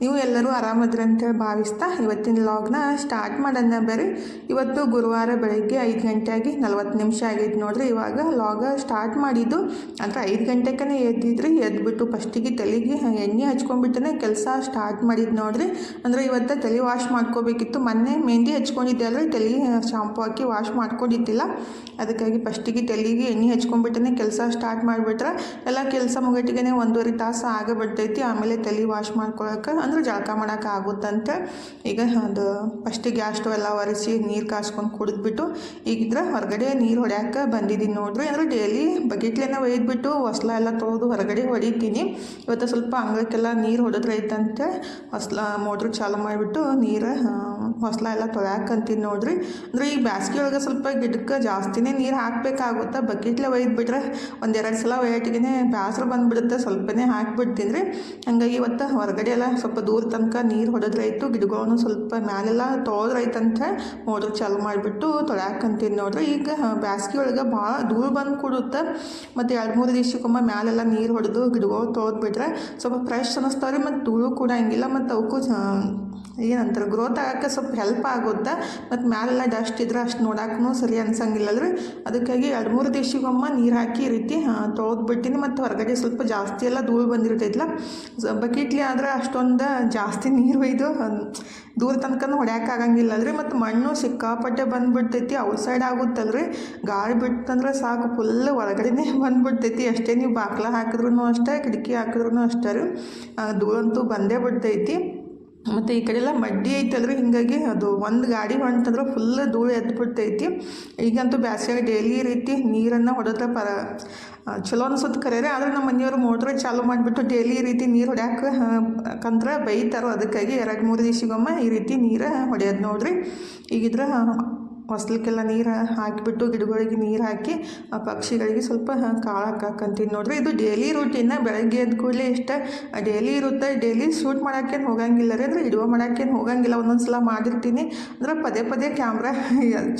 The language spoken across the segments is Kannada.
ನೀವು ಎಲ್ಲರೂ ಆರಾಮದ್ರಿ ಅಂತೇಳಿ ಭಾವಿಸ್ತಾ ಇವತ್ತಿನ ಲಾಗ್ನ ಸ್ಟಾರ್ಟ್ ಮಾಡೋಣ ಬೇರೆ ಇವತ್ತು ಗುರುವಾರ ಬೆಳಗ್ಗೆ ಐದು ಗಂಟೆ ಆಗಿ ನಲ್ವತ್ತು ನಿಮಿಷ ಆಗಿದ್ದು ನೋಡ್ರಿ. ಇವಾಗ ಲಾಗ ಸ್ಟಾರ್ಟ್ ಮಾಡಿದ್ದು ಅಂದರೆ ಐದು ಗಂಟೆಗೆ ಎದ್ದಿದ್ರಿ. ಎದ್ಬಿಟ್ಟು ಫಸ್ಟಿಗೆ ತಲೆಗೆ ಎಣ್ಣೆ ಹಚ್ಕೊಂಡ್ಬಿಟ್ಟನೆ ಕೆಲಸ ಸ್ಟಾರ್ಟ್ ಮಾಡಿದ್ದು ನೋಡ್ರಿ. ಅಂದರೆ ಇವತ್ತು ತಲೆ ವಾಶ್ ಮಾಡ್ಕೋಬೇಕಿತ್ತು. ಮೊನ್ನೆ ಮೆಹಂದಿ ಹಚ್ಕೊಂಡಿದ್ದೆ ಅಂದರೆ ತಲೆ ಶಾಂಪು ಹಾಕಿ ವಾಶ್ ಮಾಡ್ಕೊಂಡಿದ್ದಿಲ್ಲ. ಅದಕ್ಕಾಗಿ ಫಸ್ಟಿಗೆ ತಲೆಗೆ ಎಣ್ಣೆ ಹಚ್ಕೊಂಡ್ಬಿಟ್ಟನೆ ಕೆಲಸ ಸ್ಟಾರ್ಟ್ ಮಾಡಿಬಿಟ್ರೆ. ಎಲ್ಲ ಕೆಲಸ ಮುಗಟಿಗೆ ಒಂದೂವರೆ ತಾಸು ಆಗಬಿಡ್ತೈತಿ ಆಮೇಲೆ ತಲೆ ವಾಶ್ ಮಾಡ್ಕೊಳಕ್ಕೆ ಅಂದ್ರೆ ಜಳಕ ಮಾಡೋಕೆ ಆಗುತ್ತಂತೆ. ಈಗ ಒಂದು ಫಸ್ಟಿಗೆ ಗ್ಯಾಸ್ ಸ್ಟವ್ ಎಲ್ಲ ಒರೆಸಿ ನೀರು ಕಾಸ್ಕೊಂಡು ಕುಡಿದ್ಬಿಟ್ಟು, ಈಗಿದ್ರೆ ಹೊರಗಡೆ ನೀರು ಹೊಡ್ಯಾಕೆ ಬಂದಿದ್ದೀನಿ ನೋಡ್ರಿ. ಅಂದ್ರೆ ಡೈಲಿ ಬಕೆಟ್ಲೆನ ಒಯ್ದ್ಬಿಟ್ಟು ಹೊಸ್ಲ ಎಲ್ಲ ತೊಳೆದು ಹೊರಗಡೆ ಹೊಡಿತೀನಿ. ಇವತ್ತು ಸ್ವಲ್ಪ ಅಂಗಕ್ಕೆಲ್ಲ ನೀರು ಹೊಡೆದ್ರೈತಂತೆ. ಹೊಸ್ಲ ಮೋಟ್ರ್ ಚಾಲು ಮಾಡಿಬಿಟ್ಟು ನೀರು ಹೊಸ್ಲ ಎಲ್ಲ ತೊಳ್ಯಾಕಂತೀನಿ ನೋಡ್ರಿ. ಅಂದ್ರೆ ಈ ಬ್ಯಾಸ್ಗೆ ಒಳಗೆ ಸ್ವಲ್ಪ ಗಿಡಕ್ಕೆ ಜಾಸ್ತಿನೇ ನೀರು ಹಾಕಬೇಕಾಗುತ್ತೆ. ಬಕೆಟ್ಲೆ ಒಯ್ದ್ಬಿಟ್ರೆ ಒಂದೆರಡು ಸಲ ಒಯ್ಯಟಿಗೆ ಬ್ಯಾಸರು ಬಂದುಬಿಡುತ್ತೆ. ಸ್ವಲ್ಪನೇ ಹಾಕಿಬಿಡ್ತೀನಿ ರೀ ಹಂಗಾಗಿ ಇವತ್ತು ಹೊರಗಡೆ ಎಲ್ಲ ಸ್ವಲ್ಪ ದೂರ ತನಕ ನೀರು ಹೊಡೆದ್ರಾಯ್ತು. ಗಿಡಗಳನ್ನು ಸ್ವಲ್ಪ ಮ್ಯಾಲೆಲ್ಲ ತೊಳೆದ್ರೈತಂತ ಮೋಟ್ರ್ ಚಾಲು ಮಾಡಿಬಿಟ್ಟು ತೊಳ್ಯಾಕಂತೀನಿ ನೋಡ್ರಿ. ಈಗ ಬ್ಯಾಸ್ಗೆ ಒಳಗೆ ಭಾಳ ಧೂಳು ಬಂದು ಕೊಡುತ್ತೆ. ಮತ್ತು ಎರಡು ಮೂರು ದಿವಸಕ್ಕೊಮ್ಮೆ ಮ್ಯಾಲೆಲ್ಲ ನೀರು ಹೊಡೆದು ಗಿಡಗಳು ತೊಳೆದ್ಬಿಟ್ರೆ ಸ್ವಲ್ಪ ಫ್ರೆಶ್ ಅನ್ನಿಸ್ತಾವ್ರಿ ಮತ್ತು ಧೂಳು ಕೂಡ ಹಂಗಿಲ್ಲ. ಮತ್ತು ಅವಕ್ಕೂ ಏನಂತಾರೆ ಗ್ರೋತ್ ಆಗೋಕ್ಕೆ ಸ್ವಲ್ಪ ಹೆಲ್ಪ್ ಆಗುತ್ತೆ, ಮತ್ತು ಮ್ಯಾಲೆಲ್ಲ ಡಸ್ಟ್ ಇದ್ರೆ ಅಷ್ಟು ನೋಡೋಕ್ಕೂ ಸರಿ ಅನ್ಸಂಗಿಲ್ಲ ಅಲ್ರಿ. ಅದಕ್ಕಾಗಿ ಎರಡು ಮೂರು ದಿವಸಗೊಮ್ಮ ನೀರು ಹಾಕಿ ರೀತಿ ತೊಳೆದ್ಬಿಟ್ಟಿನಿ. ಮತ್ತು ಹೊರಗಡೆ ಸ್ವಲ್ಪ ಜಾಸ್ತಿ ಎಲ್ಲ ಧೂಳು ಬಂದಿರ್ತೈತಲ್ಲ ಬಕೆಟ್ಲಿ ಆದ್ರೆ ಅಷ್ಟೊಂದು ಜಾಸ್ತಿ ನೀರು ಒಯ್ದು ದೂರ ತನಕ ಹೊಡ್ಯಾಕಾಗಂಗಿಲ್ಲ ಅಲ್ರಿ. ಮತ್ತು ಮಣ್ಣು ಸಿಕ್ಕಾಪಟ್ಟೆ ಬಂದುಬಿಡ್ತೈತಿ ಔಟ್ಸೈಡ್ ಆಗುತ್ತಲ್ರಿ. ಗಾಳಿ ಬಿಟ್ಟಂದ್ರೆ ಸಾಕು ಫುಲ್ ಒಳಗಡೆನೇ ಬಂದುಬಿಡ್ತೈತಿ. ಅಷ್ಟೇ ನೀವು ಬಾಕ್ಲ ಹಾಕಿದ್ರೂ ಅಷ್ಟೇ, ಕಿಟಕಿ ಹಾಕಿದ್ರೂ ಅಷ್ಟೇ ರೀ. ಧೂಳಂತೂ ಬಂದೇ ಬಿಡ್ತೈತಿ. ಮತ್ತು ಈ ಕಡೆ ಎಲ್ಲ ಮಡ್ಡಿ ಐತಲ್ರಿ, ಹಿಂಗಾಗಿ ಅದು ಒಂದು ಗಾಡಿ ಹೊಂಟಂದ್ರೆ ಫುಲ್ ಧೂಳು ಎದ್ಬಿಡ್ತೈತಿ ಈಗಂತೂ ಬ್ಯಾಸಿಗೆ ಡೈಲಿ ರೀತಿ ನೀರನ್ನು ಹೊಡೆದ್ರೆ ಪರ ಚಲೋ ಅನ್ಸುತ್ತೆ ಕರೆಯರೆ ಆದರೆ ನಮ್ಮ ಮನೆಯವರು ಮೋಟ್ರ್ ಚಾಲು ಮಾಡಿಬಿಟ್ಟು ಡೈಲಿ ರೀತಿ ನೀರು ಹೊಡ್ಯಾಕೆ ಕಂದ್ರೆ ಬೈತಾರೋ. ಅದಕ್ಕಾಗಿ ಎರಡು ಮೂರು ದಿವ್ಸಗೊಮ್ಮೆ ಈ ರೀತಿ ನೀರು ಹೊಡೆಯೋದು ನೋಡ್ರಿ. ಈಗಿದ್ರೆ ಹೊಸ್ಲಕ್ಕೆಲ್ಲ ನೀರು ಹಾಕಿಬಿಟ್ಟು ಗಿಡಗಳಿಗೆ ನೀರು ಹಾಕಿ, ಆ ಪಕ್ಷಿಗಳಿಗೆ ಸ್ವಲ್ಪ ಕಾಳು ಹಾಕಂತೀನಿ ನೋಡಿರಿ. ಇದು ಡೈಲಿ ರೂಟೀನ ಬೆಳಗ್ಗೆ ಎದ್ದ ಕೂಡಲೇ ಇಷ್ಟ. ಡೈಲಿ ಇರುತ್ತೆ ಡೈಲಿ ಶೂಟ್ ಮಾಡೋಕ್ಕೇನು ಹೋಗಂಗಿಲ್ಲ ರೀ. ಅಂದರೆ ವಿಡಿಯೋ ಮಾಡೋಕ್ಕೇನು ಹೋಗಂಗಿಲ್ಲ ಒಂದೊಂದು ಸಲ ಮಾಡಿರ್ತೀನಿ. ಅಂದರೆ ಪದೇ ಪದೇ ಕ್ಯಾಮ್ರಾ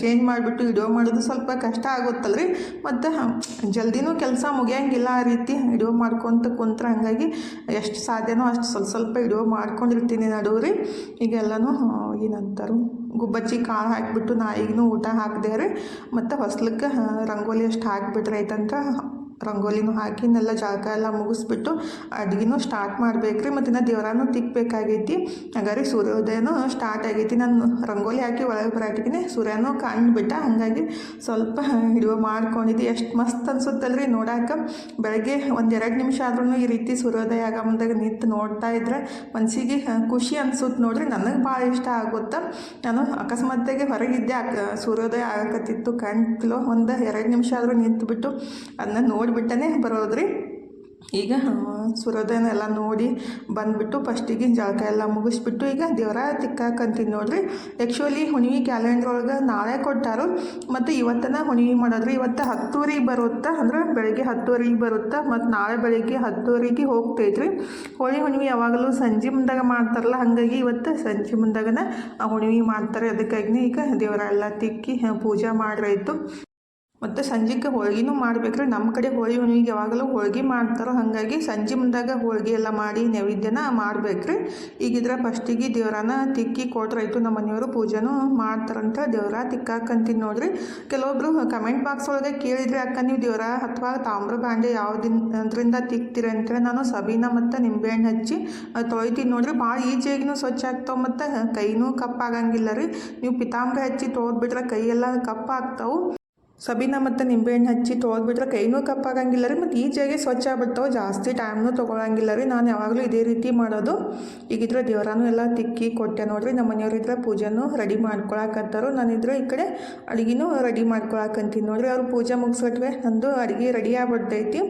ಚೇಂಜ್ ಮಾಡಿಬಿಟ್ಟು ವಿಡಿಯೋ ಮಾಡೋದು ಸ್ವಲ್ಪ ಕಷ್ಟ ಆಗುತ್ತಲ್ಲ ರೀ ಮತ್ತು ಜಲ್ದಿನೂ ಕೆಲಸ ಮುಗಿಯಂಗಿಲ್ಲ ಆ ರೀತಿ. ವಿಡಿಯೋ ಮಾಡ್ಕೊತ ಕುಂತ್ರೆ ಹಂಗಾಗಿ ಎಷ್ಟು ಸಾಧ್ಯನೋ ಅಷ್ಟು ಸ್ವಲ್ಪ ಸ್ವಲ್ಪ ವಿಡಿಯೋ ಮಾಡ್ಕೊಂಡಿರ್ತೀನಿ ನಡುವೆ ರೀ ಈಗೆಲ್ಲನೂ ಏನಂತಾರು? ಗುಬ್ಬಚ್ಚಿ ಕಾಳು ಹಾಕಿಬಿಟ್ಟು ನಾಯಿಗೂ ಊಟ ಹಾಕಿದೆ ಮತ್ತು ಹೊಸ್ಲಕ್ಕೆ ರಂಗೋಲಿ ಅಷ್ಟು ಹಾಕಿಬಿಟ್ರೆ ಐತಂತ ರಂಗೋಲಿನೂ ಹಾಕಿ ನೆಲ್ಲ ಜಾಗ ಎಲ್ಲ ಮುಗಿಸ್ಬಿಟ್ಟು ಅಡುಗೆನೂ ಸ್ಟಾರ್ಟ್ ಮಾಡ್ಬೇಕು ರೀ ಮತ್ತು ಇನ್ನು ದೇವರಾನು ತಿಕ್ಕಬೇಕಾಗೈತಿ ಹಾಗಾದ್ರೆ ಸೂರ್ಯೋದಯನೂ ಸ್ಟಾರ್ಟ್ ಆಗೈತಿ. ನಾನು ರಂಗೋಲಿ ಹಾಕಿ ಒಳಗೆ ಬರಾಟಿಗೆ ಸೂರ್ಯನೂ ಕಂಡುಬಿಟ್ಟ ಹಾಗಾಗಿ ಸ್ವಲ್ಪ ವಿಡಿಯೋ ಮಾಡ್ಕೊಂಡಿದ್ದೆ. ಎಷ್ಟು ಮಸ್ತ್ ಅನ್ಸುತ್ತಲ್ರಿ ನೋಡಾಕ. ಬೆಳಗ್ಗೆ ಒಂದೆರಡು ನಿಮಿಷ ಆದ್ರೂ ಈ ರೀತಿ ಸೂರ್ಯೋದಯ ಆಗ ಮುಂದಾಗ ನಿಂತು ನೋಡ್ತಾ ಇದ್ರೆ ಮನಸ್ಸಿಗೆ ಖುಷಿ ಅನ್ಸುತ್ತೆ ನೋಡ್ರಿ. ನನಗೆ ಭಾಳ ಇಷ್ಟ ಆಗುತ್ತೆ. ನಾನು ಅಕಸ್ಮಾತ್ತಾಗೆ ಹೊರಗಿದ್ದೆ. ಸೂರ್ಯೋದಯ ಆಗಕತ್ತಿತ್ತು. ಕಣ್ತಿಲೋ ಒಂದು ಎರಡು ನಿಮಿಷ ಆದರೂ ನಿಂತುಬಿಟ್ಟು ಅದನ್ನ ನೋಡಿಬಿಟ್ಟನೆ ಬರೋದ್ರಿ. ಈಗ ಸೂರ್ಯೋದಯನ ಎಲ್ಲ ನೋಡಿ ಬಂದುಬಿಟ್ಟು ಫಸ್ಟಿಗೆ ಜಳಕ ಎಲ್ಲ ಮುಗಿಸ್ಬಿಟ್ಟು ಈಗ ದೇವರ ತಿಕ್ಕಾಕಂತೀನಿ ನೋಡ್ರಿ. ಆ್ಯಕ್ಚುಲಿ ಹುಣ್ಣಿಮೆ ಕ್ಯಾಲೆಂಡರ್ ಒಳಗೆ ನಾಳೆ ಕೊಟ್ಟಾರು. ಮತ್ತು ಇವತ್ತನ ಹುಣ್ಣಿಮೆ ಮಾಡೋದ್ರಿ. ಇವತ್ತು ಹತ್ತುವರೆಗೆ ಬರುತ್ತಾ? ಅಂದ್ರೆ ಬೆಳಗ್ಗೆ ಹತ್ತುವರೆಗೆ ಬರುತ್ತಾ? ಮತ್ತು ನಾಳೆ ಬೆಳಗ್ಗೆ ಹತ್ತುವರೆಗೆ ಹೋಗ್ತೈತ್ರಿ. ಹೋಳಿ ಹುಣ್ಣಿಮೆ ಯಾವಾಗಲೂ ಸಂಜೆ ಮುಂದಾಗ ಮಾಡ್ತಾರಲ್ಲ, ಹಾಗಾಗಿ ಇವತ್ತು ಸಂಜೆ ಮುಂದಾಗನ ಹುಣ್ಣಿಮೆ ಮಾಡ್ತಾರೆ. ಅದಕ್ಕಾಗಿ ಈಗ ದೇವರ ಎಲ್ಲ ತಿಕ್ಕಿ ಪೂಜೆ ಮಾಡ್ರಾಯ್ತು. ಮತ್ತು ಸಂಜೆಗೆ ಹೋಳಿಗೆನೂ ಮಾಡ್ಬೇಕ್ರಿ. ನಮ್ಮ ಕಡೆ ಹೋಳಿ ಹುಣ್ಣಿಮೆಗೆ ಯಾವಾಗಲೂ ಹೋಳ್ಗೆ ಮಾಡ್ತಾರೋ. ಹಾಗಾಗಿ ಸಂಜೆ ಮುಂದಾಗ ಹೋಳಿಗೆ ಎಲ್ಲ ಮಾಡಿ ನೈವೇದ್ಯನ ಮಾಡ್ಬೇಕ್ರಿ. ಈಗಿದ್ರೆ ಫಸ್ಟಿಗೆ ದೇವ್ರನ್ನ ತಿಕ್ಕಿ ಕೊಟ್ರಾಯ್ತು ನಮ್ಮ ಮನೆಯವರು ಪೂಜೆನೂ ಮಾಡ್ತಾರಂತ ದೇವ್ರ ತಿಕ್ಕಾಕಂತೀನಿ ನೋಡ್ರಿ. ಕೆಲವೊಬ್ರು ಕಮೆಂಟ್ ಬಾಕ್ಸ್ ಒಳಗೆ ಕೇಳಿದ್ರೆ, ಅಕ್ಕ ನೀವು ದೇವ್ರ ಅಥವಾ ತಾಮ್ರ ಬಾಂಡೆ ಯಾವುದ್ರಿಂದ ತಿಕ್ತೀರಿ? ಅಂತೇಳಿ ನಾನು ಸಬೀನ ಮತ್ತು ನಿಂಬೆಹಣ್ಣು ಹಚ್ಚಿ ತೊಳಿತೀನಿ ನೋಡ್ರಿ. ಭಾಳ ಈಜಿಯಾಗಿನೂ ಸ್ವಚ್ಛ ಆಗ್ತಾವೆ ಮತ್ತು ಕೈನೂ ಕಪ್ಪಾಗಂಗಿಲ್ಲ ರೀ. ನೀವು ಪಿತಾಂಬ್ರ ಹಚ್ಚಿ ತೊಳೆದ್ಬಿಟ್ರೆ ಕೈಯೆಲ್ಲ ಕಪ್ಪಾಗ್ತಾವೆ. ಸಬೀನ ಮತ್ತು ನಿಂಬೆಹಣ್ಣು ಹಚ್ಚಿ ತೊಳೆದ್ಬಿಟ್ರೆ ಕೈನೂ ಕಪ್ಪಾಗಂಗಿಲ್ಲ ರೀ, ಮತ್ತು ಈಜಿಯಾಗಿ ಸ್ವಚ್ಛ ಆಗ್ಬಿಡ್ತಾವೆ, ಜಾಸ್ತಿ ಟೈಮ್ನೂ ತೊಗೊಳಂಗಿಲ್ಲ ರೀ. ನಾನು ಯಾವಾಗಲೂ ಇದೇ ರೀತಿ ಮಾಡೋದು. ಈಗಿದ್ರೆ ದೇವರಾನು ಎಲ್ಲ ತಿಕ್ಕಿ ಕೊಟ್ಟೆ ನೋಡಿರಿ, ನಮ್ಮ ಮನೆಯವ್ರು ಇದ್ರೆ ಪೂಜೆನೂ ರೆಡಿ ಮಾಡ್ಕೊಳಕತ್ತಾರು. ನಾನಿದ್ರೆ ಈ ಕಡೆ ಅಡುಗೆನೂ ರೆಡಿ ಮಾಡ್ಕೊಳಕಂತೀನಿ ನೋಡಿರಿ. ಅವ್ರು ಪೂಜೆ ಮುಗಿಸ್ಬಿಟ್ವೆ ನಂದು ಅಡುಗೆ ರೆಡಿ ಆಗ್ಬಿಡ್ತೈತಿ.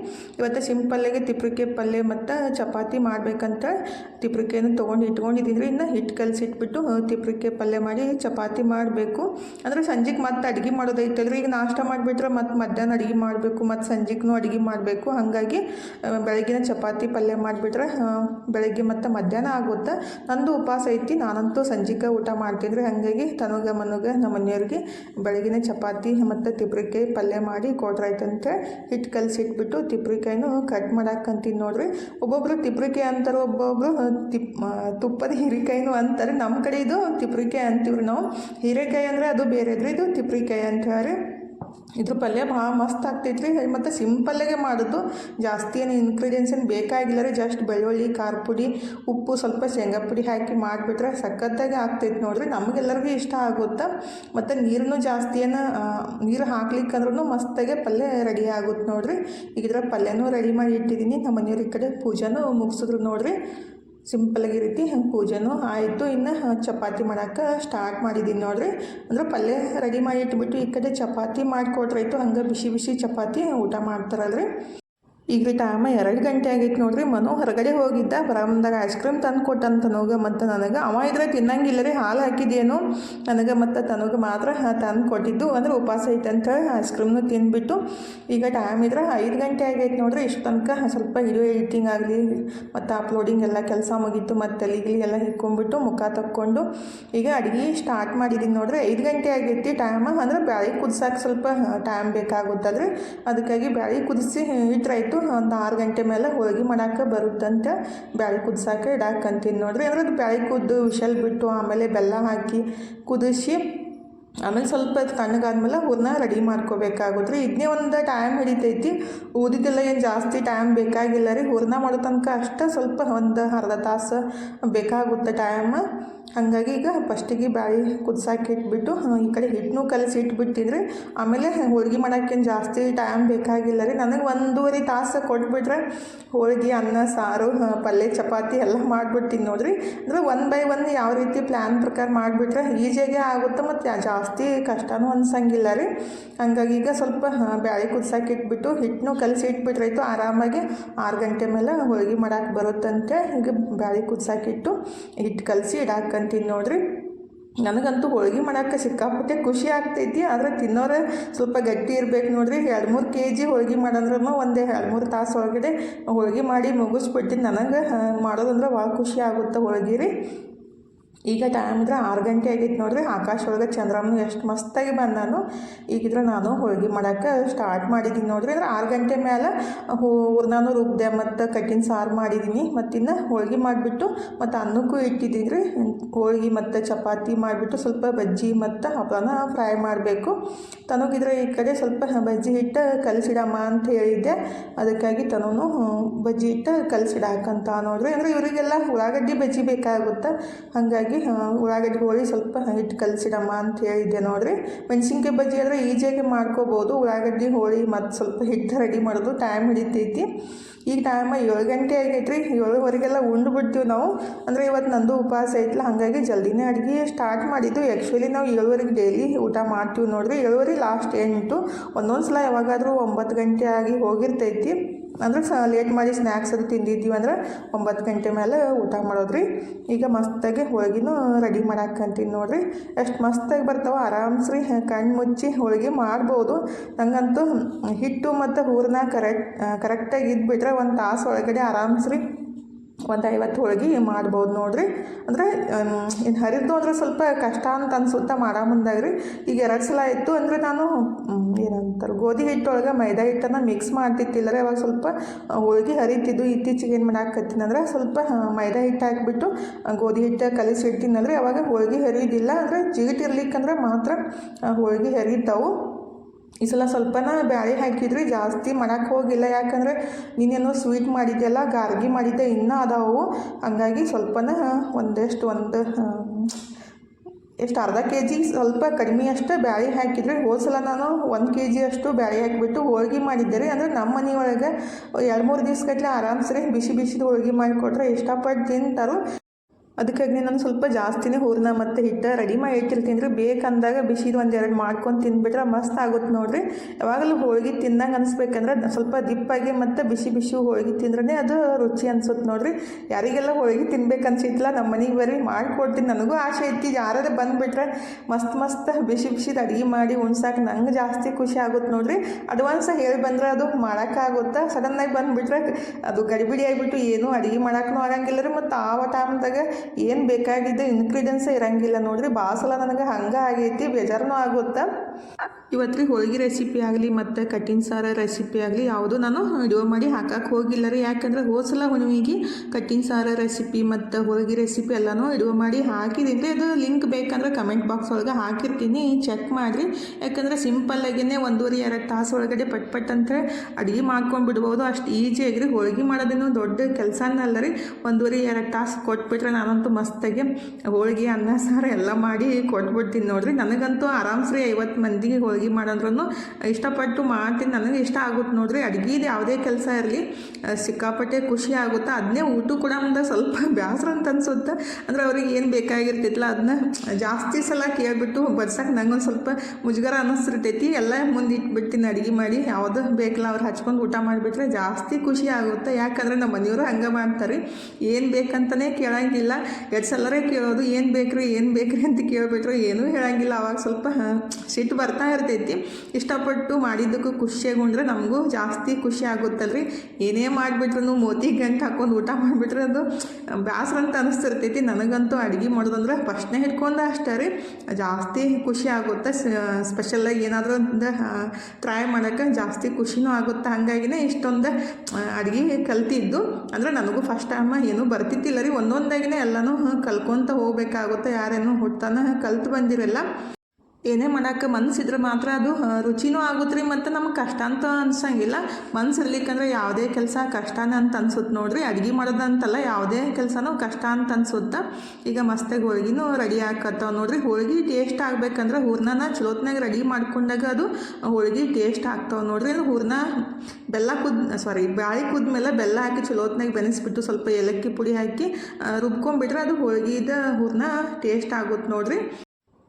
ಇವತ್ತು ಸಿಂಪಲ್ಲಾಗಿ ತಿಪ್ರಿಕೆ ಪಲ್ಯ ಮತ್ತು ಚಪಾತಿ ಮಾಡಬೇಕಂತ ತಿಪ್ರಿಕೆನೂ ತೊಗೊಂಡು ಇಟ್ಕೊಂಡಿದ್ದೀನಿ ರೀ. ಇನ್ನು ಹಿಟ್ಟು ಕಲಸಿಟ್ಬಿಟ್ಟು ತಿಪ್ರಿಕೆ ಪಲ್ಯ ಮಾಡಿ ಚಪಾತಿ ಮಾಡಬೇಕು. ಅಂದರೆ ಸಂಜೆಗೆ ಮತ್ತೆ ಅಡುಗೆ ಮಾಡೋದೈತಲ್ರಿ. ಈಗ ನಾಷ್ಟ ನಾಷ್ಟ ಮಾಡಿಬಿಟ್ರೆ ಮತ್ತು ಮಧ್ಯಾಹ್ನ ಅಡುಗೆ ಮಾಡಬೇಕು, ಮತ್ತು ಸಂಜೆಗೂ ಅಡುಗೆ ಮಾಡಬೇಕು. ಹಾಗಾಗಿ ಬೆಳಗಿನ ಚಪಾತಿ ಪಲ್ಯ ಮಾಡಿಬಿಟ್ರೆ ಬೆಳಗ್ಗೆ ಮತ್ತು ಮಧ್ಯಾಹ್ನ ಆಗುತ್ತೆ. ನಂದು ಉಪವಾಸ ಐತಿ, ನಾನಂತೂ ಸಂಜೆಗೆ ಊಟ ಮಾಡ್ತಿದ್ರೆ ಹಾಗಾಗಿ ತನಗ ಮನಗ ನಮ್ಮ ಮನೆಯವ್ರಿಗೆ ಬೆಳಗಿನ ಚಪಾತಿ ಮತ್ತು ತಿಪ್ರಿಕಾಯಿ ಪಲ್ಯ ಮಾಡಿ ಕೊಟ್ರಾಯ್ತಂತೆ ಹಿಟ್ಟು ಕಲಸಿಟ್ಬಿಟ್ಟು ತಿಪ್ರಿಕಾಯಿನೂ ಕಟ್ ಮಾಡಾಕಂತೀನಿ ನೋಡ್ರಿ. ಒಬ್ಬೊಬ್ರು ತಿಪ್ರಿಕಾಯಿ ಅಂತಾರೆ, ಒಬ್ಬೊಬ್ರು ತಿಪ್ ತುಪ್ಪದ ಹೀರೆಕಾಯಿನೂ ಅಂತಾರೆ. ನಮ್ಮ ಕಡೆ ಇದು ತಿಪ್ರಿಕಾಯಿ ಅಂತೀವ್ರಿ ನಾವು. ಹೀರೆಕಾಯಿ ಅಂದರೆ ಅದು ಬೇರೆ ಇದ್ರೆ ಇದು ತಿಪ್ರಿಕಾಯಿ ಅಂತ ಹೇಳಿ. ಇದ್ರ ಪಲ್ಯ ಭಾಳ ಮಸ್ತ್ ಆಗ್ತೈತ್ರಿ. ಮತ್ತು ಸಿಂಪಲ್ಲಾಗೆ ಮಾಡೋದು. ಜಾಸ್ತಿ ಏನು ಇನ್ಗ್ರೀಡಿಯೆಂಟ್ಸ್ ಏನು ಬೇಕಾಗಿಲ್ಲ ರೀ. ಜಸ್ಟ್ ಬೆಳ್ಳುಳ್ಳಿ ಖಾರ ಪುಡಿ ಉಪ್ಪು, ಸ್ವಲ್ಪ ಶೇಂಗಾ ಪುಡಿ ಹಾಕಿ ಮಾಡಿಬಿಟ್ರೆ ಸಖತ್ತಾಗಿ ಆಗ್ತೈತೆ ನೋಡ್ರಿ. ನಮಗೆಲ್ಲರಿಗೂ ಇಷ್ಟ ಆಗುತ್ತೆ? ಮತ್ತು ನೀರನ್ನು ಜಾಸ್ತಿ ಏನು ನೀರು ಹಾಕ್ಲಿಕ್ಕಂದ್ರೂ ಮಸ್ತಾಗೆ ಪಲ್ಯ ರೆಡಿ ಆಗುತ್ತೆ ನೋಡ್ರಿ. ಈಗ ಇದ್ರ ಪಲ್ಯನೂ ರೆಡಿ ಮಾಡಿ ಇಟ್ಟಿದ್ದೀನಿ ನಮ್ಮ ಮನೆಯವ್ರ ಈ ಕಡೆ ಪೂಜಾನೂ ಮುಗಿಸಿದ್ರು ನೋಡ್ರಿ. ಸಿಂಪಲಾಗಿ ರೀತಿ ಹಂಗೆ ಪೂಜೆನೂ ಆಯಿತು. ಇನ್ನು ಚಪಾತಿ ಮಾಡೋಕೆ ಸ್ಟಾರ್ಟ್ ಮಾಡಿದ್ದೀನಿ ನೋಡ್ರಿ. ಅಂದ್ರೆ ಪಲ್ಯ ರೆಡಿ ಮಾಡಿ ಇಟ್ಬಿಟ್ಟು ಈ ಕಡೆ ಚಪಾತಿ ಮಾಡಿಕೊಟ್ರಾಯ್ತು. ಹಂಗೆ ಬಿಸಿ ಬಿಸಿ ಚಪಾತಿ ಊಟ ಮಾಡ್ತಾರಲ್ರಿ. ಈಗ ಟೈಮ ಎರಡು ಗಂಟೆ ಆಗೈತೆ ನೋಡ್ರಿ, ಮನು ಹೊರಗಡೆ ಹೋಗಿದ್ದ, ಬರಾಮದಾಗ ಐಸ್ ಕ್ರೀಮ್ ತಂದು ಕೊಟ್ಟಂತ ತನಗ ಮತ್ತು ನನಗೆ. ಅವ ಇದ್ರೆ ತಿನ್ನಂಗಿಲ್ಲ ರೀ, ಹಾಲು ಹಾಕಿದೇನು ನನಗೆ ಮತ್ತು ತನಗೆ ಮಾತ್ರ ತಂದು ಕೊಟ್ಟಿದ್ದು, ಅಂದ್ರೆ ಉಪವಾಸ ಐತೆ ಅಂತ ಐಸ್ ಕ್ರೀಮ್ನು ತಿಂದ್ಬಿಟ್ಟು, ಈಗ ಟೈಮ್ ಇದ್ರೆ ಐದು ಗಂಟೆ ಆಗೈತೆ ನೋಡ್ರಿ, ಇಷ್ಟು ತನಕ ಸ್ವಲ್ಪ ವಿಡಿಯೋ ಎಡಿಟಿಂಗ್ ಆಗಲಿ, ಮತ್ತು ಅಪ್ಲೋಡಿಂಗ್ ಎಲ್ಲ ಕೆಲಸ ಮುಗೀತು, ಮತ್ತು ತಲೆಗಿಲಿ ಎಲ್ಲ ಹಿಡ್ಕೊಂಡ್ಬಿಟ್ಟು ಮುಖ ತಕ್ಕೊಂಡು, ಈಗ ಅಡುಗೆ ಸ್ಟಾರ್ಟ್ ಮಾಡಿದ್ದೀನಿ ನೋಡ್ರಿ, ಐದು ಗಂಟೆ ಆಗೈತಿ ಟೈಮ್ ಅಂದ್ರೆ ಬ್ಯಾಳಿ ಕುದಿಸಕ್ಕೆ ಸ್ವಲ್ಪ ಟೈಮ್ ಬೇಕಾಗುತ್ತಲ್ರಿ ಅದಕ್ಕಾಗಿ ಬ್ಯಾಳಿ ಕುದಿಸಿ ಇಟ್ರಾಯ್ತು ಒಂದು ಆರು ಗಂಟೆ ಮೇಲೆ ಹೋಳಿಗೆ ಮಾಡಕ್ಕೆ ಬರುತ್ತಂತ ಬ್ಯಾಳಿ ಕುದಿಸೋಕೆ ಇಡಾಕಂತೀನಿ ನೋಡ್ರಿ. ಅಂದ್ರೆ ಅದು ಬ್ಯಾಳಿ ಕುದ್ದು ವಿಷಲ್ ಬಿಟ್ಟು ಆಮೇಲೆ ಬೆಲ್ಲ ಹಾಕಿ ಕುದಿಸಿ ಆಮೇಲೆ ಸ್ವಲ್ಪ ತಣ್ಣಗಾದ್ಮೇಲೆ ಹೂರ್ನ ರೆಡಿ ಮಾಡ್ಕೋಬೇಕಾಗುತ್ತೆ ರೀ. ಇದನ್ನೇ ಒಂದು ಟೈಮ್ ಹಿಡಿತೈತಿ. ಊದಿದ್ದೆಲ್ಲ ಏನು ಜಾಸ್ತಿ ಟೈಮ್ ಬೇಕಾಗಿಲ್ಲ ರೀ. ಹೂರ್ನ ಮಾಡೋ ತನಕ ಅಷ್ಟೇ ಸ್ವಲ್ಪ ಒಂದು ಅರ್ಧ ತಾಸು ಬೇಕಾಗುತ್ತೆ ಟೈಮ್ ಹಾಗಾಗಿ ಈಗ ಫಸ್ಟಿಗೆ ಬ್ಯಾಳಿ ಕುದ್ಸಾಕಿ ಇಟ್ಬಿಟ್ಟು ಈ ಕಡೆ ಹಿಟ್ಟನ್ನೂ ಕಲಸಿ ಇಟ್ಬಿಟ್ಟಿದ್ರೆ, ಆಮೇಲೆ ಹೋಳ್ಗೆ ಮಾಡೋಕ್ಕೇನು ಜಾಸ್ತಿ ಟೈಮ್ ಬೇಕಾಗಿಲ್ಲ ರೀ. ನನಗೆ ಒಂದೂವರೆ ತಾಸು ಕೊಟ್ಬಿಟ್ರೆ, ಹೋಳಿಗೆ, ಅನ್ನ, ಸಾರು ಪಲ್ಯ ಚಪಾತಿ ಎಲ್ಲ ಮಾಡಿಬಿಡ್ತೀನಿ ನೋಡಿರಿ. ಅಂದರೆ ಒನ್ ಬೈ ಒನ್ ಯಾವ ರೀತಿ ಪ್ಲ್ಯಾನ್ ಪ್ರಕಾರ ಮಾಡಿಬಿಟ್ರೆ ಈಜಿಯಾಗೆ ಆಗುತ್ತೆ ಮತ್ತು ಜಾಸ್ತಿ ಕಷ್ಟನೂ ಅನ್ಸಂಗಿಲ್ಲ ರೀ. ಹಂಗಾಗಿ ಈಗ ಸ್ವಲ್ಪ ಬ್ಯಾಳಿ ಕುದ್ಸಾಕಿ ಇಟ್ಬಿಟ್ಟು, ಹಿಟ್ಟನ್ನೂ ಕಲಸಿ ಇಟ್ಬಿಟ್ರಾಯ್ತು ಆರಾಮಾಗಿ ಆರು ಗಂಟೆ ಮೇಲೆ ಹೋಳ್ಗೆ ಮಾಡಕ್ಕೆ ಬರುತ್ತಂತೆ. ಈಗ ಬ್ಯಾಳಿ ಕುದ್ಸಾಕಿಟ್ಟು ಹಿಟ್ಟು ಕಲಸಿ ಇಡಾಕಂತೀನಿ ನೋಡ್ರಿ. ನನಗಂತೂ ಹೋಳ್ಗೆ ಮಾಡೋಕ್ಕೆ ಸಿಕ್ಕಾಪಟ್ಟೆ ಖುಷಿ ಆಗ್ತೈತಿ, ಆದರೆ ತಿನ್ನೋರೆ ಸ್ವಲ್ಪ ಗಟ್ಟಿ ಇರ್ಬೇಕು ನೋಡ್ರಿ. ಎರಡು ಮೂರು ಕೆ ಜಿ ಹೋಳ್ಗೆ ಮಾಡಂದ್ರೂ ಒಂದು ಎರಡು ಮೂರು ತಾಸು ಒಳಗಡೆ ಹೋಳ್ಗೆ ಮಾಡಿ ಮುಗಿಸ್ಬಿಟ್ಟು ನನಗೆ ಮಾಡೋದಂದ್ರೆ ಭಾಳ ಖುಷಿ ಆಗುತ್ತೆ ಹೋಳಿಗೆ ರೀ. ಈಗ ಟೈಮ್ ಇದ್ರೆ ಆರು ಗಂಟೆ ಆಗೈತೆ ನೋಡ್ರಿ. ಆಕಾಶ ಒಳಗೆ ಚಂದ್ರಮ್ಮನ ಎಷ್ಟು ಮಸ್ತಾಗಿ ಬಂದಾನು. ಈಗಿದ್ರೆ ನಾನು ಹೋಳ್ಗೆ ಮಾಡೋಕ್ಕೆ ಸ್ಟಾರ್ಟ್ ಮಾಡಿದ್ದೀನಿ ನೋಡ್ರಿ. ಅಂದ್ರೆ ಆರು ಗಂಟೆ ಮೇಲೆ ಹೂರ್ನಾನು ರುಬ್ಬಿದೆ ಮತ್ತು ಕಟ್ಟಿನ ಸಾರು ಮಾಡಿದ್ದೀನಿ ಮತ್ತಿನ್ನು ಹೋಳ್ಗೆ ಮಾಡಿಬಿಟ್ಟು ಮತ್ತು ಅನ್ನಕ್ಕೂ ಇಟ್ಟಿದ್ದೀನಿ ರೀ ಹೋಳ್ಗೆ ಮತ್ತು ಚಪಾತಿ ಮಾಡಿಬಿಟ್ಟು ಸ್ವಲ್ಪ ಬಜ್ಜಿ ಮತ್ತು ಹಪ್ಪಳನ ಫ್ರೈ ಮಾಡಬೇಕು. ತನಗಿದ್ರೆ ಈ ಕಡೆ ಸ್ವಲ್ಪ ಬಜ್ಜಿ ಹಿಟ್ಟು ಕಲಸಿಡಮ್ಮ ಅಂತ ಹೇಳಿದ್ದೆ. ಅದಕ್ಕಾಗಿ ತನೂ ಬಜ್ಜಿ ಹಿಟ್ಟು ಕಲಸಿಡಾಕಂತ ನೋಡ್ರಿ. ಅಂದರೆ ಇವರಿಗೆಲ್ಲ ಉಳ್ಳಾಗಡ್ಡಿ ಬಜ್ಜಿ ಬೇಕಾಗುತ್ತೆ. ಹಾಗಾಗಿ ಆ, ಉಳ್ಳಾಗಡ್ಡಿ ಹೋಳಿ ಸ್ವಲ್ಪ ಹಿಟ್ಟು ಕಲಸಿಡಮ್ಮ ಅಂತ ಹೇಳಿದ್ದೆ ನೋಡಿರಿ. ಮೆಣಸಿನ್ಕಾಯಿ ಬಜ್ಜಿ ಆದರೆ ಈಜಿಯಾಗಿ ಮಾಡ್ಕೋಬೋದು. ಉಳ್ಳಾಗಡ್ಡಿ ಹೋಳಿ ಮತ್ತು ಸ್ವಲ್ಪ ಹಿಟ್ಟು ರೆಡಿ ಮಾಡೋದು ಟೈಮ್ ಹಿಡಿತೈತಿ. ಈಗ ಟೈಮ ಏಳು ಗಂಟೆ ಆಗೈತೆ ರೀ ಏಳುವರೆಗೆಲ್ಲ ಉಂಡು ಬಿಡ್ತೀವಿ ನಾವು. ಅಂದರೆ ಇವತ್ತು ನಂದು ಉಪವಾಸ ಐತಲ್ಲ ಹಾಗಾಗಿ ಜಲ್ದಿನೇ ಅಡುಗೆ ಸ್ಟಾರ್ಟ್ ಮಾಡಿದ್ದು. ಆ್ಯಕ್ಚುಲಿ ನಾವು ಏಳುವರೆಗೆ ಡೈಲಿ ಊಟ ಮಾಡ್ತೀವಿ ನೋಡಿರಿ. ಏಳುವರೆ ಲಾಸ್ಟ್ ಎಂಟು. ಒಂದೊಂದು ಸಲ ಯಾವಾಗಾದರೂ ಒಂಬತ್ತು ಗಂಟೆ ಆಗಿ ಹೋಗಿರ್ತೈತಿ. ಅಂದ್ರೆ ಸ ಲೇಟ್ ಮಾಡಿ ಸ್ನ್ಯಾಕ್ಸ್ ಅದು ತಿಂದಿದ್ದೀವಿ ಅಂದ್ರೆ ಒಂಬತ್ತು ಗಂಟೆ ಮೇಲೆ ಊಟ ಮಾಡೋದ್ರಿ. ಈಗ ಮಸ್ತಾಗಿ ಹೋಳಿಗೆನೂ ರೆಡಿ ಮಾಡಾಕಂತೀನಿ ನೋಡಿರಿ. ಎಷ್ಟು ಮಸ್ತಾಗಿ ಬರ್ತಾವೆ ಆರಾಮ್ಸ್ರಿ ಕಣ್ಣು ಮುಚ್ಚಿ ಹೋಳಿಗೆ ಮಾಡ್ಬೋದು. ನಂಗಂತೂ ಹಿಟ್ಟು ಮತ್ತು ಹೂರನ್ನ ಕರೆಕ್ಟ್ ಕರೆಕ್ಟಾಗಿ ಇದ್ಬಿಟ್ರೆ ಒಂದು ತಾಸು ಒಳಗಡೆ ಆರಾಮ್ಸ್ರಿ ಒಂದು ಐವತ್ತು ಹೋಳಿಗೆ ಮಾಡ್ಬೋದು ನೋಡಿರಿ. ಅಂದರೆ ಇನ್ನು ಹರಿದು ಅಂದ್ರೆ ಸ್ವಲ್ಪ ಕಷ್ಟ ಅಂತ ಅನ್ಸುತ್ತೆ ಮಾಡೋ ರೀ ಈಗ ಎರಡು ಸಲ ಇತ್ತು ಅಂದರೆ ನಾನು ಏನಂತಾರೆ, ಗೋಧಿ ಹಿಟ್ಟೊಳಗೆ ಮೈದಾ ಹಿಟ್ಟನ್ನು ಮಿಕ್ಸ್ ಮಾಡ್ತಿತ್ತಿಲ್ಲ ರೀ ಅವಾಗ ಸ್ವಲ್ಪ ಹೋಳಿಗೆ ಹರಿತಿದ್ದು. ಇತ್ತೀಚೆಗೆ ಏನು ಮಾಡಾಕತ್ತೀನಿ ಅಂದರೆ ಸ್ವಲ್ಪ ಮೈದಾ ಹಿಟ್ಟು ಹಾಕಿಬಿಟ್ಟು ಗೋಧಿ ಹಿಟ್ಟು ಕಲಿಸಿ ರೀ ಅವಾಗ ಹೋಳಿಗೆ ಹರಿಯೋದಿಲ್ಲ ಅಂದರೆ ಜಿಗಿಟ್ ಇರ್ಲಿಕ್ಕಂದ್ರೆ ಮಾತ್ರ ಹೋಳ್ಗೆ ಹರಿತಾವು. ಈ ಸಲ ಸ್ವಲ್ಪನ ಬ್ಯಾಳೆ ಹಾಕಿದ್ರಿ ಜಾಸ್ತಿ ಮಾಡಕ್ಕೆ ಹೋಗಿಲ್ಲ. ಯಾಕಂದರೆ ನೀನೇನೋ ಸ್ವೀಟ್ ಮಾಡಿದ್ದೆಲ್ಲ ಗಾರ್ಗಿ ಮಾಡಿದ್ದೆ, ಇನ್ನೂ ಅದಾವು. ಹಂಗಾಗಿ ಸ್ವಲ್ಪನ, ಒಂದಷ್ಟು, ಒಂದು ಎಷ್ಟು, ಅರ್ಧ ಕೆ ಜಿ ಸ್ವಲ್ಪ ಕಡಿಮೆ ಅಷ್ಟು ಬ್ಯಾಳಿ ಹಾಕಿದ್ರಿ ಹೋದ ಸಲ ನಾನು ಒಂದು ಕೆ ಜಿ ಅಷ್ಟು ಬ್ಯಾಳಿ ಹಾಕಿಬಿಟ್ಟು ಹೋಳ್ಗೆ ಮಾಡಿದ್ದೆ ರೀ. ಅಂದರೆ ನಮ್ಮ ಮನೆಯೊಳಗೆ, ಎರಡು ಮೂರು ದಿವ್ಸಗಟ್ಟಲೆ ಆರಾಮ್ಸ್ರಿ ಬಿಸಿ ಬಿಸಿದು ಹೋಳ್ಗೆ ಮಾಡಿಕೊಟ್ರೆ ಇಷ್ಟಪಟ್ಟು ತಿಂತಾರು. ಅದಕ್ಕಾಗಿ ನಾನು ಸ್ವಲ್ಪ ಜಾಸ್ತಿನೇ ಹೂರಣ ಮತ್ತು ಹಿಟ್ಟು ರೆಡಿ ಮಾಡಿ ಇಟ್ಟಿರ್ತೀನಿ. ರೀ ಬೇಕಂದಾಗ ಬಿಸಿದು ಒಂದು ಎರಡು ಮಾಡ್ಕೊಂಡು ತಿಂದುಬಿಟ್ರೆ ಮಸ್ತ್ ಆಗುತ್ತೆ ನೋಡಿರಿ. ಯಾವಾಗಲೂ ಹೋಳಿಗೆ ತಿಂದಂಗೆ ಅನಿಸ್ಬೇಕಂದ್ರೆ ಸ್ವಲ್ಪ ದಿಪ್ಪಾಗಿ ಮತ್ತು ಬಿಸಿ ಬಿಸಿ ಹೋಳಿಗೆ ತಿಂದ್ರೆ ಅದು ರುಚಿ ಅನ್ಸುತ್ತೆ ನೋಡಿರಿ. ಯಾರಿಗೆಲ್ಲ ಹೋಳಿಗೆ ತಿನ್ಬೇಕು ಅನ್ಸಿತ್ತಲ್ಲ ನಮ್ಮ ಮನೆಗೆ ಬರ್ರಿ ಮಾಡಿಕೊಡ್ತೀನಿ. ನನಗೂ ಆಸೆ ಐತಿ. ಯಾರಾದ್ರೂ ಬಂದುಬಿಟ್ರೆ ಮಸ್ತ್ ಮಸ್ತ್ ಬಿಸಿ ಬಿಸಿದು ಅಡುಗೆ ಮಾಡಿ ಉಣ್ಸಕ್ಕೆ ನಂಗೆ ಜಾಸ್ತಿ ಖುಷಿ ಆಗುತ್ತೆ ನೋಡಿರಿ. ಅಡ್ವಾನ್ಸ್ ಹೇಳಿ ಬಂದ್ರೆ ಅದು ಮಾಡೋಕ್ಕಾಗುತ್ತಾ? ಸಡನ್ನಾಗಿ ಬಂದುಬಿಟ್ರೆ ಅದು ಗಡಿಬಿಡಿ ಆಗಿಬಿಟ್ಟು ಏನೂ ಅಡುಗೆ ಮಾಡೋಕ್ಕೂ ಆಗಂಗಿಲ್ಲ ರೀ. ಮತ್ತು ಆ ಟೈಮ್ದಾಗ ಏನು ಬೇಕಾಗಿದ್ದು ಇನ್ಗ್ರೀಡಿಯೆಂಟ್ಸೇ ಇರಂಗಿಲ್ಲ ನೋಡಿರಿ. ಭಾಳ ಸಲ ನನಗೆ ಹಂಗೆ ಆಗೈತಿ ಬೇಜಾರನೂ ಆಗುತ್ತಾ? ಇವತ್ತು ಹೋಳಿಗೆ ಹೋಳ್ಗೆ ರೆಸಿಪಿ ಆಗಲಿ ಮತ್ತು ಕಟ್ಟಿನ ಸಾರ ರೆಸಿಪಿ ಆಗಲಿ ಯಾವುದು ನಾನು ವಿಡಿಯೋ ಮಾಡಿ ಹಾಕಕ್ಕೆ ಹೋಗಿಲ್ಲ ರೀ. ಯಾಕಂದ್ರೆ ಹೋಸಲ ಹುಣ್ಣಿಮೆಗೆ ಕಟ್ಟಿನ ಸಾರ ರೆಸಿಪಿ ಮತ್ತು ಹೋಳಿಗೆ ರೆಸಿಪಿ ಎಲ್ಲನೂ ವಿಡಿಯೋ ಮಾಡಿ ಹಾಕಿದ್ದೀನಿ ರೀ. ಅದು ಲಿಂಕ್ ಬೇಕಂದ್ರೆ ಕಮೆಂಟ್ ಬಾಕ್ಸ್ ಒಳಗೆ ಹಾಕಿರ್ತೀನಿ. ಚೆಕ್ ಮಾಡಿರಿ. ಯಾಕಂದರೆ ಸಿಂಪಲ್ಲಾಗಿಯೇ ಒಂದೂವರೆ, ಎರಡು ತಾಸು ಒಳಗಡೆ ಪಟ್ ಪಟ್ ಅಂತ ಅಡುಗೆ ಮಾಡ್ಕೊಂಡ್ಬಿಡ್ಬೋದು. ಅಷ್ಟು ಈಜಿ ಆಗಿರಿ ಹೋಳಿಗೆ ಮಾಡೋದೇನು ದೊಡ್ಡ ಕೆಲಸನಲ್ಲ ರೀ. ಒಂದೂವರೆ, ಎರಡು ತಾಸು ಕೊಟ್ಬಿಟ್ರೆ ನಾನಂತೂ ಮಸ್ತಾಗಿ ಹೋಳಿಗೆ, ಅನ್ನ, ಸಾರು ಎಲ್ಲ ಮಾಡಿ ಕೊಟ್ಬಿಡ್ತೀನಿ ನೋಡಿರಿ. ನನಗಂತೂ ಆರಾಮ್ಸ್ರಿ ಐವತ್ತು ಮಂದಿಗೆ ಹೋಳಿಗೆ ಮಾಡಂದ್ರೂ ಇಷ್ಟಪಟ್ಟು ಮಾಡ್ತೀನಿ. ನನಗೆ ಇಷ್ಟ ಆಗುತ್ತೆ ನೋಡ್ರಿ. ಅಡುಗೆದು ಯಾವುದೇ ಕೆಲಸ ಇರಲಿ ಸಿಕ್ಕಾಪಟ್ಟೆ ಖುಷಿ ಆಗುತ್ತೆ. ಅದನ್ನೇ ಊಟ ಕೂಡ ಮುಂದೆ ಸ್ವಲ್ಪ ಬೇಸರ ಅಂತ ಅನ್ಸುತ್ತೆ. ಅಂದ್ರೆ ಅವ್ರಿಗೆ ಏನು ಬೇಕಾಗಿರ್ತೈತಿಲ್ಲ ಅದನ್ನ ಜಾಸ್ತಿ ಸಲ ಕೇಳ್ಬಿಟ್ಟು ಬಡ್ಸಕ್ಕೆ ನಂಗೊಂದು ಸ್ವಲ್ಪ ಮುಜುಗರ ಅನ್ನಿಸ್ತಿರ್ತೈತಿ ಎಲ್ಲ ಮುಂದೆ ಇಟ್ಬಿಡ್ತೀನಿ ಅಡುಗೆ ಮಾಡಿ. ಯಾವುದು ಬೇಕಲ್ಲ ಅವ್ರು ಹಚ್ಕೊಂಡು ಊಟ ಮಾಡಿಬಿಟ್ರೆ ಜಾಸ್ತಿ ಖುಷಿ ಆಗುತ್ತೆ. ಯಾಕಂದ್ರೆ ನಮ್ಮ ಮನೆಯವರು ಹಂಗೆ ಮಾಡ್ತಾರೆ. ಏನು ಬೇಕಂತಲೇ ಕೇಳಂಗಿಲ್ಲ. ಎರಡು ಸಲರೇ ಕೇಳೋದು, ಏನು ಬೇಕ್ರಿ ಏನು ಬೇಕ್ರಿ ಅಂತ ಕೇಳಿಬಿಟ್ರೆ ಏನೂ ಹೇಳಂಗಿಲ್ಲ. ಅವಾಗ ಸ್ವಲ್ಪ ಸಿಟ್ಟು ಬರ್ತಾ ಇರ್ತೈತಿ. ಇಷ್ಟಪಟ್ಟು ಮಾಡಿದ್ದಕ್ಕೂ ಖುಷಿಯಾಗೊಂಡ್ರೆ ನಮಗೂ ಜಾಸ್ತಿ ಖುಷಿ ಆಗುತ್ತಲ್ರಿ. ಏನೇ ಮಾಡಿಬಿಟ್ರು ಮೋತಿ ಗಂಟು ಹಾಕೊಂಡು ಊಟ ಮಾಡಿಬಿಟ್ರೆ ಅದು ಬೇಸರ ಅಂತ ಅನಿಸ್ತಿರ್ತೈತಿ. ನನಗಂತೂ ಅಡುಗೆ ಮಾಡೋದಂದ್ರೆ ಫಸ್ಟ್ನೇ ಹಿಡ್ಕೊಂಡು ಅಷ್ಟೇ ರೀ. ಜಾಸ್ತಿ ಖುಷಿ ಆಗುತ್ತೆ. ಸ್ಪೆಷಲಾಗಿ ಏನಾದರೂ ಒಂದು ಟ್ರೈ ಮಾಡೋಕ್ಕೆ ಜಾಸ್ತಿ ಖುಷಿನೂ ಆಗುತ್ತೆ. ಹಾಗಾಗಿನೇ ಇಷ್ಟೊಂದು ಅಡುಗೆ ಕಲ್ತಿದ್ದು. ಅಂದರೆ ನನಗೂ ಫಸ್ಟ್ ಟೈಮ್ ಏನೂ ಬರ್ತಿತ್ತಿಲ್ಲ ರೀ. ಒಂದೊಂದಾಗಿನೇ ಎಲ್ಲನೂ ಕಲ್ಕೊತ ಹೋಗ್ಬೇಕಾಗುತ್ತೆ. ಯಾರೇನೋ ಹುಟ್ತಾನ ಕಲ್ತು ಬಂದಿರಲ್ಲ. ಏನೇ ಮಾಡಕ್ಕೆ ಮನಸ್ಸಿದ್ರೆ ಮಾತ್ರ ಅದು ರುಚಿನೂ ಆಗುತ್ತೆ ರೀ ಮತ್ತು ನಮ್ಗೆ ಕಷ್ಟ ಅಂತ ಅನ್ಸಂಗಿಲ್ಲ. ಮನ್ಸು ಇರ್ಲಿಕ್ಕಂದ್ರೆ ಯಾವುದೇ ಕೆಲಸ ಕಷ್ಟನೇ ಅಂತ ಅನ್ಸುತ್ತೆ ನೋಡ್ರಿ. ಅಡುಗೆ ಮಾಡೋದಂತಲ್ಲ ಯಾವುದೇ ಕೆಲಸನೂ ಕಷ್ಟ ಅಂತ ಅನ್ಸುತ್ತೆ. ಈಗ ಮಸ್ತಾಗಿ ಹೋಳ್ಗಿನೂ ರೆಡಿ ಆಕತ್ತಾವ ನೋಡ್ರಿ. ಹೋಳ್ಗೆ ಟೇಸ್ಟ್ ಆಗಬೇಕಂದ್ರೆ ಹೂರ್ಣನ ಚಲೋತ್ನಾಗ ರೆಡಿ ಮಾಡ್ಕೊಂಡಾಗ ಅದು, ಹೋಳ್ಗೆ ಟೇಸ್ಟ್ ಆಗ್ತಾವೆ ನೋಡ್ರಿ. ಅದು ಹೂರ್ಣ ಬೆಲ್ಲ ಕುದ್ ಸಾರಿ ಬ್ಯಾಳಿ ಕುದ್ಮೇಲೆ ಬೆಲ್ಲ ಹಾಕಿ ಚಲೋತ್ನಾಗ ಬೆನೆಸ್ಬಿಟ್ಟು ಸ್ವಲ್ಪ ಏಲಕ್ಕಿ ಪುಡಿ ಹಾಕಿ ರುಬ್ಕೊಂಡ್ಬಿಟ್ರೆ ಅದು ಹೋಳಿಗೆದ ಹೂರ್ಣ ಟೇಸ್ಟ್ ಆಗುತ್ತೆ ನೋಡ್ರಿ.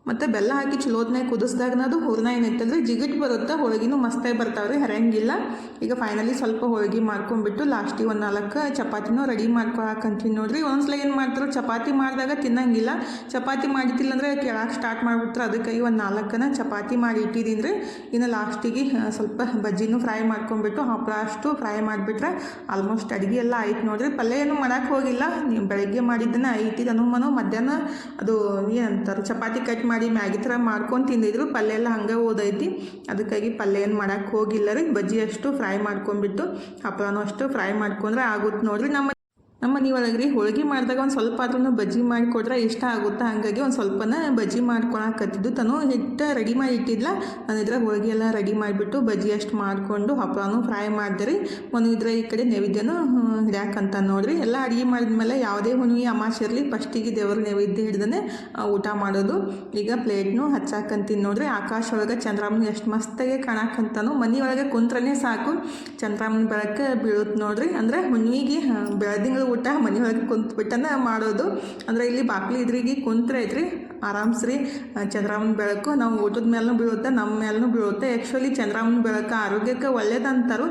ಮತ್ತು ಬೆಲ್ಲ ಹಾಕಿ ಚಲೋತ್ನಾಗ ಕುದಿಸ್ದಾಗ ಅದು ಹೂರ್ಣ ಏನೈತಂದ್ರೆ ಜಿಗಿಟ್ ಬರುತ್ತೆ? ಹೋಳಿಗೆನೂ ಮಸ್ತಾಗಿ ಬರ್ತಾವ್ರಿ ಹರಿಯಂಗಿಲ್ಲ ಈಗ ಫೈನಲಿ ಸ್ವಲ್ಪ ಹೋಳ್ಗೆ ಮಾಡ್ಕೊಂಡ್ಬಿಟ್ಟು ಲಾಸ್ಟಿಗೆ ಒಂದು ನಾಲ್ಕು ಚಪಾತಿನೂ ರೆಡಿ ಮಾಡ್ಕೊಳಕಂತೀನಿ ನೋಡ್ರಿ. ಒಂದ್ಸಲ ಏನು ಮಾಡ್ತಾರೆ, ಚಪಾತಿ ಮಾಡಿದಾಗ ತಿನ್ನಂಗಿಲ್ಲ. ಚಪಾತಿ ಮಾಡಿದ್ದಿಲ್ಲ ಅಂದರೆ ಕೆಳಗೆ ಸ್ಟಾರ್ಟ್ ಮಾಡಿಬಿಟ್ರೆ ಈ ಒಂದು ನಾಲ್ಕನ ಚಪಾತಿ ಮಾಡಿ ಇಟ್ಟಿದ್ದೀನಿ ರೀ ಇನ್ನು ಲಾಸ್ಟಿಗೆ ಸ್ವಲ್ಪ ಬಜ್ಜಿನೂ ಫ್ರೈ ಮಾಡ್ಕೊಂಡ್ಬಿಟ್ಟು ಹಪ್ಪಳ ಅಷ್ಟು ಫ್ರೈ ಮಾಡಿಬಿಟ್ರೆ ಆಲ್ಮೋಸ್ಟ್ ಅಡುಗೆ ಎಲ್ಲ ಆಯ್ತು ನೋಡ್ರಿ. ಪಲ್ಯ ಏನು ಮಾಡೋಕ್ಕೆ ಹೋಗಿಲ್ಲ. ನೀವು ಬೆಳಗ್ಗೆ ಮಾಡಿದ್ದನ್ನು ಐತಿ ಅನುಮಾನ ಮಧ್ಯಾಹ್ನ ಅದು ಏನಂತಾರೆ, ಚಪಾತಿ ಕಟ್ ಮಾಡಿ ಮ್ಯಾಗಿ ಥರ ಮಾಡ್ಕೊಂಡು ತಿಂದಿದ್ರು, ಪಲ್ಯ ಎಲ್ಲ ಹಂಗೆ ಓದೈತಿ ಅದಕ್ಕಾಗಿ ಪಲ್ಯ ಏನು ಮಾಡೋಕ್ಕೆ ಹೋಗಿಲ್ಲ ರೀ. ಬಜ್ಜಿ ಅಷ್ಟು ಫ್ರೈ ಮಾಡ್ಕೊಂಡ್ಬಿಟ್ಟು ಹಪ್ಪಳನೂ ಅಷ್ಟು ಫ್ರೈ ಮಾಡ್ಕೊಂಡ್ರೆ ಆಗುತ್ತೆ ನೋಡ್ರಿ. ನಮ್ಮ ನಮ್ಮ ಮನೆ ಒಳಗೆ ರೀ ಹೋಳ್ಗೆ ಮಾಡಿದಾಗ ಒಂದು ಸ್ವಲ್ಪ ಆದ್ರೂ ಬಜ್ಜಿ ಮಾಡಿಕೊಟ್ರೆ ಇಷ್ಟ ಆಗುತ್ತೆ? ಹಾಗಾಗಿ ಒಂದು ಸ್ವಲ್ಪನ ಬಜ್ಜಿ ಮಾಡ್ಕೊಳಕತ್ತಿದ್ದು. ತಾನು ಹಿಟ್ಟು ರೆಡಿ ಮಾಡಿ ಇಟ್ಟಿದ್ಲ. ನಾನು ಹೋಳಿಗೆ ಎಲ್ಲ ರೆಡಿ ಮಾಡಿಬಿಟ್ಟು ಬಜ್ಜಿ ಅಷ್ಟು ಮಾಡಿಕೊಂಡು ಹಪ್ಪಳನೂ ಫ್ರೈ ಮಾಡಿದೆ ರೀ. ಒಂದು ಇದ್ರ ಈ ಕಡೆ ನೈವೇದ್ಯನೂ ಹಿಡ್ಯಾಕಂತ ನೋಡ್ರಿ. ಎಲ್ಲ ಅಡುಗೆ ಮಾಡಿದ್ಮೇಲೆ ಯಾವುದೇ ಹುಣ್ಣಿಮೆ ಅಮಾಸೆ ಇರಲಿ, ಫಸ್ಟಿಗೆ ದೇವ್ರ ನೈವೇದ್ಯ ಹಿಡ್ದೇ ಊಟ ಮಾಡೋದು. ಈಗ ಪ್ಲೇಟ್ನು ಹಚ್ಚಾಕಂತೀನಿ ನೋಡ್ರಿ. ಆಕಾಶ ಒಳಗೆ ಚಂದ್ರಾಮನ್ ಎಷ್ಟು ಮಸ್ತಾಗೆ ಕಾಣಕಂತಾನು. ಮನೆ ಒಳಗೆ ಕುಂತ್ರನೇ ಸಾಕು. ಚಂದ್ರಾಮನ್ ಬೆಳಕ್ಕೆ ಬೀಳುತ್ತೆ ನೋಡ್ರಿ. ಅಂದರೆ ಹುಣ್ಣಿಗೆ ಬೆಳದಿಂಗಳು ಊಟ ಮನೆ ಒಳಗೆ ಕುಂತ್ಬಿಟ್ಟನ ಮಾಡೋದು. ಅಂದರೆ ಇಲ್ಲಿ ಬಾಕ್ಲಿ ಇದ್ರಿಗೆ ಕುಂತ್ರೆ ಐತ್ರಿ. ಆರಾಮ್ಸ್ರಿ. ಚಂದ್ರಮ್ಮನ ಬೆಳಕು ನಾವು ಊಟದ ಮೇಲೂ ಬೀಳುತ್ತೆ, ನಮ್ಮ ಮೇಲೂ ಬೀಳುತ್ತೆ. ಆ್ಯಕ್ಚುಲಿ ಚಂದ್ರಮ್ಮನ ಬೆಳಕು ಆರೋಗ್ಯಕ್ಕೆ ಒಳ್ಳೇದಂತಾರು.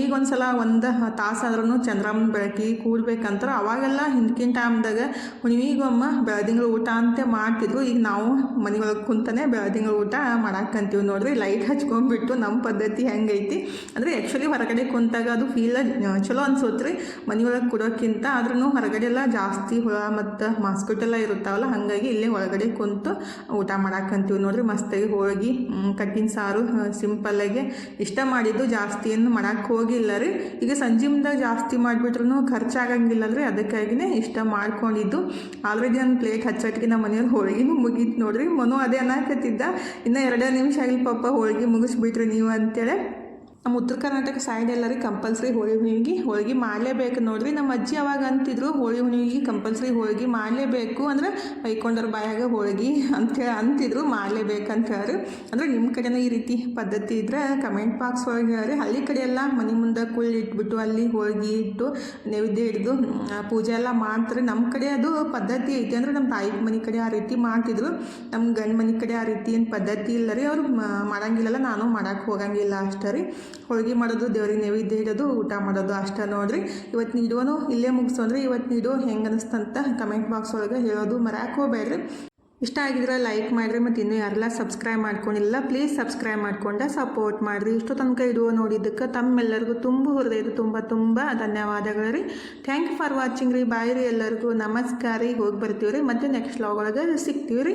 ಈಗ ಒಂದು ಸಲ ಒಂದು ತಾಸಾದ್ರೂ ಚಂದ್ರಮ್ಮನ ಬೆಳಕಿಗೆ ಕೂಡ್ಬೇಕಂತಾರೆ. ಅವಾಗೆಲ್ಲ ಹಿಂದಿನ ಟೈಮ್ದಾಗ ಹುಣ್ಣಿಗೆಗೊಮ್ಮ ಬೆಳದಿಂಗಳ ಊಟ ಅಂತ ಮಾಡ್ತಿದ್ರು. ಈಗ ನಾವು ಮನೆ ಒಳಗೆ ಕುಂತಾನೆ ಬೆಳದಿಂಗಳ ಊಟ ಮಾಡಾಕಂತೀವಿ ನೋಡ್ರಿ. ಲೈಟ್ ಹಚ್ಕೊಂಡ್ಬಿಟ್ಟು ನಮ್ಮ ಪದ್ಧತಿ ಹೆಂಗೈತಿ. ಅಂದರೆ ಆ್ಯಕ್ಚುಲಿ ಹೊರಗಡೆ ಕುಂತಾಗ ಅದು ಫೀಲ್ ಚಲೋ ಅನ್ಸುತ್ತೆ ರೀ ಮನೆಯೊಳಗೆ ಕೊಡೋಕ್ಕಿಂತ ಆದ್ರೂ ಹೊರಗಡೆ ಎಲ್ಲ ಜಾಸ್ತಿ ಹುಳ ಮತ್ತು ಮಾಸ್ಕಿಟೆಲ್ಲ ಇರುತ್ತಾವಲ್ಲ, ಹಾಗಾಗಿ ಇಲ್ಲೇ ಒಳಗಡೆ ಕುಂತು ಊಟ ಮಾಡಾಕಂತೀವಿ ನೋಡ್ರಿ. ಮಸ್ತಾಗಿ ಹೋಳಿಗೆ ಕಟ್ಟಿನ ಸಾರು ಸಿಂಪಲ್ಲಾಗಿ ಇಷ್ಟ ಮಾಡಿದ್ದು ಜಾಸ್ತಿ ಏನು ಮಾಡಕ್ಕೆ ಹೋಗಿಲ್ಲ ರೀ. ಈಗ ಸಂಜೆಮ್ದಾಗ ಜಾಸ್ತಿ ಮಾಡಿಬಿಟ್ರು ಖರ್ಚಾಗಂಗಿಲ್ಲ ರೀ ಅದಕ್ಕಾಗಿನೇ ಇಷ್ಟ ಮಾಡ್ಕೊಂಡಿದ್ದು. ಆಲ್ರೆಡಿ ನನ್ನ ಪ್ಲೇಟ್ ಹಚ್ಚಟ್ಟಿಗೆ ನಮ್ಮ ಮನೆಯವ್ರು ಹೋಳಿಗೆನೂ ಮುಗೀತು ನೋಡ್ರಿ. ಮನು ಅದೇ ಅನ್ನಕತ್ತಿದ್ದ. ಇನ್ನು ಎರಡೇ ನಿಮಿಷ ಆಗಿಲ್ಲ ಪಾಪ ಹೋಳಿಗೆ ಮುಗಿಸ್ಬಿಟ್ರಿ ನೀವು ಅಂತೇಳಿ. ನಮ್ಮ ಉತ್ತರ ಕರ್ನಾಟಕ ಸೈಡ್ ಎಲ್ಲರಿಗೆ ಕಂಪಲ್ಸರಿ ಹೋಳಿ ಹುಣ್ಣಿಗೆ ಹೋಳಿಗೆ ಮಾಡಲೇಬೇಕು ನೋಡ್ರಿ. ನಮ್ಮ ಅಜ್ಜಿ ಅವಾಗ ಅಂತಿದ್ರು ಹೋಳಿ ಹುಣ್ಣಿಗೆ ಕಂಪಲ್ಸರಿ ಹೋಳಿಗೆ ಮಾಡಲೇಬೇಕು ಅಂದ್ರೆ ಬೈಕೊಂಡವ್ರ ಬಾಯಾಗ ಹೋಳಿಗೆ ಅಂತೇಳಿ ಅಂತಿದ್ರು ಮಾಡಲೇಬೇಕಂತ ಹೇಳಿ ಅಂದ್ರೆ ನಿಮ್ಮ ಕಡೆನೂ ಈ ರೀತಿ ಪದ್ಧತಿ ಇದ್ರೆ ಕಮೆಂಟ್ ಬಾಕ್ಸ್ ಒಳಗೆ ಹೇಳ್ರಿ. ಹಳ್ಳಿ ಕಡೆ ಎಲ್ಲ ಮನೆ ಮುಂದೆ ಕುಳ್ಳಿ ಇಟ್ಬಿಟ್ಟು ಅಲ್ಲಿ ಹೋಳಿಗೆ ಇಟ್ಟು ನೈವೇದ್ಯ ಹಿಡಿದು ಪೂಜೆ ಎಲ್ಲ ಮಾಡ್ತಾರೆ. ನಮ್ಮ ಕಡೆ ಅದು ಪದ್ಧತಿ ಐತಿ ಅಂದ್ರೆ ನಮ್ಮ ತಾಯಿ ಮನೆ ಕಡೆ ಆ ರೀತಿ ಮಾಡ್ತಿದ್ರು. ನಮ್ಮ ಗಂಡ ಮನೆ ಕಡೆ ಆ ರೀತಿ ಏನು ಪದ್ಧತಿ ಇಲ್ಲ ರೀ ಅವ್ರು ಮಾಡಂಗಿಲ್ಲಲ್ಲ. ನಾನು ಮಾಡಕ್ಕೆ ಹೋಗಂಗಿಲ್ಲ ಅಷ್ಟೇ ರೀ. ಹೋಳ್ಗೆ ಮಾಡೋದು, ದೇವ್ರಿಗೆ ನೈವೇದ್ಯ ಇಡೋದು, ಊಟ ಮಾಡೋದು ಅಷ್ಟೇ ನೋಡ್ರಿ. ಇವತ್ತು ನೀಡೋನು ಇಲ್ಲೇ ಮುಗಿಸೋದ್ರಿ ಇವತ್ತು ನೀಡು ಹೆಂಗೆ ಅನಿಸ್ತಂತ ಕಮೆಂಟ್ ಬಾಕ್ಸ್ ಒಳಗೆ ಹೇಳೋದು ಮರ್ಯಾಕೆ ಹೋಗ್ಬೇಡ್ರಿ. ಇಷ್ಟ ಆಗಿದ್ರೆ ಲೈಕ್ ಮಾಡಿರಿ ಮತ್ತು ಇನ್ನೂ ಯಾರೆಲ್ಲ ಸಬ್ಸ್ಕ್ರೈಬ್ ಮಾಡ್ಕೊಂಡಿಲ್ಲ ಪ್ಲೀಸ್ ಸಬ್ಸ್ಕ್ರೈಬ್ ಮಾಡ್ಕೊಂಡ ಸಪೋರ್ಟ್ ಮಾಡಿರಿ. ಇಷ್ಟು ತನಕ ಇಡುವ ನೋಡಿದ್ದಕ್ಕೆ ತಮ್ಮೆಲ್ಲರಿಗೂ ತುಂಬ ಹೃದಯದ ತುಂಬ ತುಂಬ ಧನ್ಯವಾದಗಳು ರೀ ಥ್ಯಾಂಕ್ ಯು ಫಾರ್ ವಾಚಿಂಗ್ ರೀ. ಬಾಯ್ ರೀ ಎಲ್ಲರಿಗೂ. ನಮಸ್ಕಾರ ರೀ. ಹೋಗಿ ಬರ್ತೀವಿ ರೀ ಮತ್ತೆ ನೆಕ್ಸ್ಟ್ ಲಾಗ್ ಒಳಗೆ ಸಿಗ್ತೀವಿ ರೀ